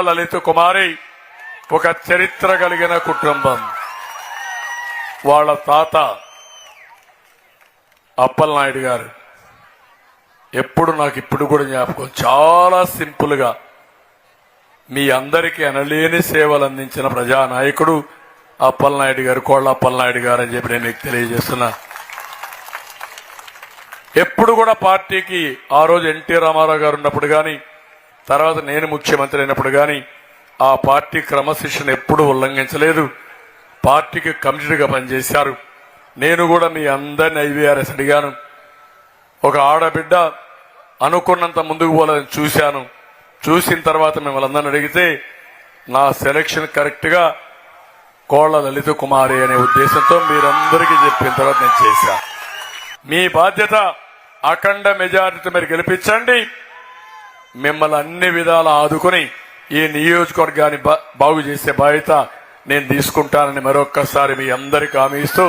లలిత కుమారి ఒక చరిత్ర కలిగిన కుటుంబం. వాళ్ళ తాత అప్పలనాయుడు గారు. ఎప్పుడు నాకు ఇప్పుడు కూడా జ్ఞాపకం చాలా సింపుల్గా మీ అందరికీ అనలేని సేవలు అందించిన ప్రజానాయకుడు అప్పలనాయుడు గారు కోళ్ళ అప్పలనాయుడు గారు అని చెప్పి నేను మీకు తెలియజేస్తున్నా. ఎప్పుడు కూడా పార్టీకి ఆ రోజు ఎన్టీ రామారావు గారు ఉన్నప్పుడు కానీ తర్వాత నేను ముఖ్యమంత్రి అయినప్పుడు కానీ ఆ పార్టీ క్రమశిక్షణ ఎప్పుడూ ఉల్లంఘించలేదు. పార్టీకి కమిటెడ్గా పనిచేశారు. నేను కూడా మీ అందరిని ఐవీఆర్ఎస్ అడిగాను. ఒక ఆడబిడ్డ అనుకున్నంత ముందుకు పోలేదని చూశాను. చూసిన తర్వాత మిమ్మల్ని అందరిని అడిగితే నా సెలక్షన్ కరెక్ట్గా కోళ్ళ లలిత కుమారి అనే ఉద్దేశంతో మీరందరికీ చెప్పిన తర్వాత నేను చేశా. మీ బాధ్యత అఖండ మెజారిటీ మీరు గెలిపించండి. మిమ్మల్ని అన్ని విధాలా ఆదుకుని ఈ నియోజకవర్గాన్ని బా- బాగు చేసే బాధ్యత నేను తీసుకుంటానని మరొక్కసారి మీ అందరికి హామీ ఇస్తూ